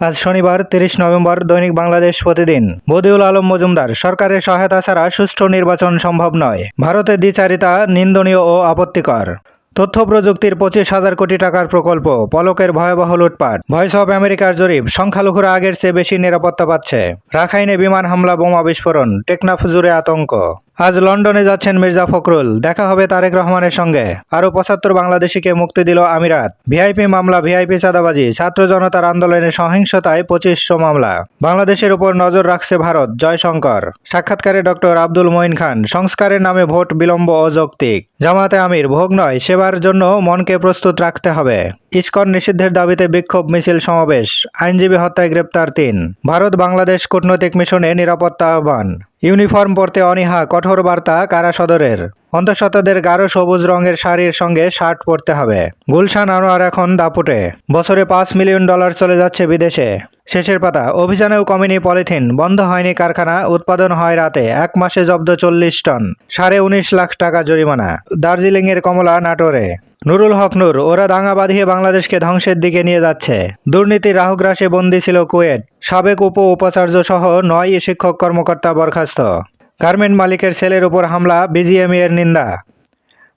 আজ শনিবার, তিরিশ নভেম্বর, দৈনিক বাংলাদেশ প্রতিদিন। বদিউল আলম মজুমদার, সরকারের সহায়তা ছাড়া সুষ্ঠু নির্বাচন সম্ভব নয়। ভারতের দ্বিচারিতা নিন্দনীয় ও আপত্তিকর। তথ্য প্রযুক্তির পঁচিশ হাজার কোটি টাকার প্রকল্প, পলকের ভয়াবহ লুটপাট, ভয়েস অব আমেরিকার জরিপ, সংখ্যালঘুরা আগের চেয়ে বেশি নিরাপত্তা পাচ্ছে। রাখাইনে বিমান হামলা, বোমা বিস্ফোরণ, টেকনাফ জুড়ে আতঙ্ক। আজ লন্ডনে যাচ্ছেন মির্জা ফখরুল। দেখা হবে তারেক রহমানের সঙ্গে। আরও পঁচাত্তর বাংলাদেশিকে মুক্তি দিল আমিরাত। ভিআইপি মামলা, ভিআইপি চাঁদাবাজি, ছাত্র জনতার আন্দোলনের সহিংসতায় পঁচিশশো মামলা। বাংলাদেশের উপর নজর রাখছে ভারত, জয়শঙ্কর। সাক্ষাৎকারে ডক্টর আব্দুল মঈন খান, সংস্কারের নামে ভোট বিলম্ব অযৌক্তিক। জামাতে আমির, ভোগ নয়, সেবার জন্য মনকে প্রস্তুত রাখতে হবে। ইস্কন নিষিদ্ধের দাবিতে বিক্ষোভ মিছিল সমাবেশ। আইনজীবী হত্যায় গ্রেপ্তার তিন। ভারত বাংলাদেশ কূটনৈতিক মিশনে নিরাপত্তা আহ্বান। ইউনিফর্ম পরতে অনীহা কঠোর বার্তা কারা সদরের? অন্তঃসত্ত্বাদের গাঢ় সবুজ রঙের শাড়ির সঙ্গে শার্ট পরতে হবে। গুলশান আনোয়ার এখন দাপুটে। বছরে পাঁচ মিলিয়ন ডলার চলে যাচ্ছে বিদেশে। শেষের পাতা, অভিযানেও কমেনি পলিথিন, বন্ধ হয়নি কারখানা, উৎপাদন হয় রাতে, এক মাসে জব্দ চল্লিশ টন, সাড়ে উনিশ লাখ টাকা জরিমানা, দার্জিলিংয়ের কমলা নাটোরে। নুরুল হক নূর, ওরা দাঙ্গা বাঁধিয়ে বাংলাদেশকে ধ্বংসের দিকে নিয়ে যাচ্ছে। দুর্নীতির রাহুগ্রাসে বন্দী ছিল কুয়েট সাবেক উপ উপাচার্য সহ নয় শিক্ষক কর্মকর্তা বরখাস্ত। গার্মেন্ট মালিকের ছেলের উপর হামলা বিজিএমই এর নিন্দা।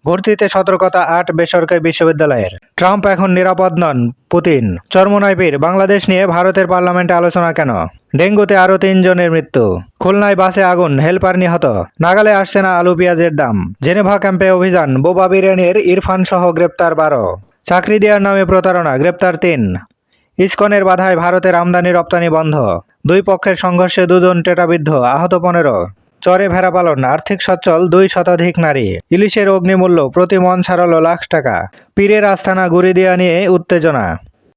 ভর্তিতে সতর্কতা আট বেসরকারি বিশ্ববিদ্যালয়ের। ট্রাম্প এখন নিরাপদ নন, পুতিন। চর্মনাইপির বাংলাদেশ নিয়ে ভারতের পার্লামেন্টে আলোচনা কেন? ডেঙ্গুতে আরও তিনজনের মৃত্যু। খুলনায় বাসে আগুন, হেলপার নিহত। নাগালে আসছে না আলু পেঁয়াজের দাম। জেনেভা ক্যাম্পে অভিযান, বোবা বিরিয়ানির ইরফান সহ গ্রেপ্তার বারো। চাকরি দেওয়ার নামে প্রতারণা, গ্রেপ্তার তিন। ইস্কনের বাধায় ভারতের আমদানি রপ্তানি বন্ধ। দুই পক্ষের সংঘর্ষে দুজন টেটাবিদ্ধ, আহত পনেরো। চরে ভেড়া পালন, আর্থিক সচ্ছল দুই শতাধিক নারী। ইলিশের অগ্নিমূল্য প্রতি মন ছাড়ালো লাখ টাকা। পীরের আস্থানা গুড়ি দেওয়া নিয়ে উত্তেজনা।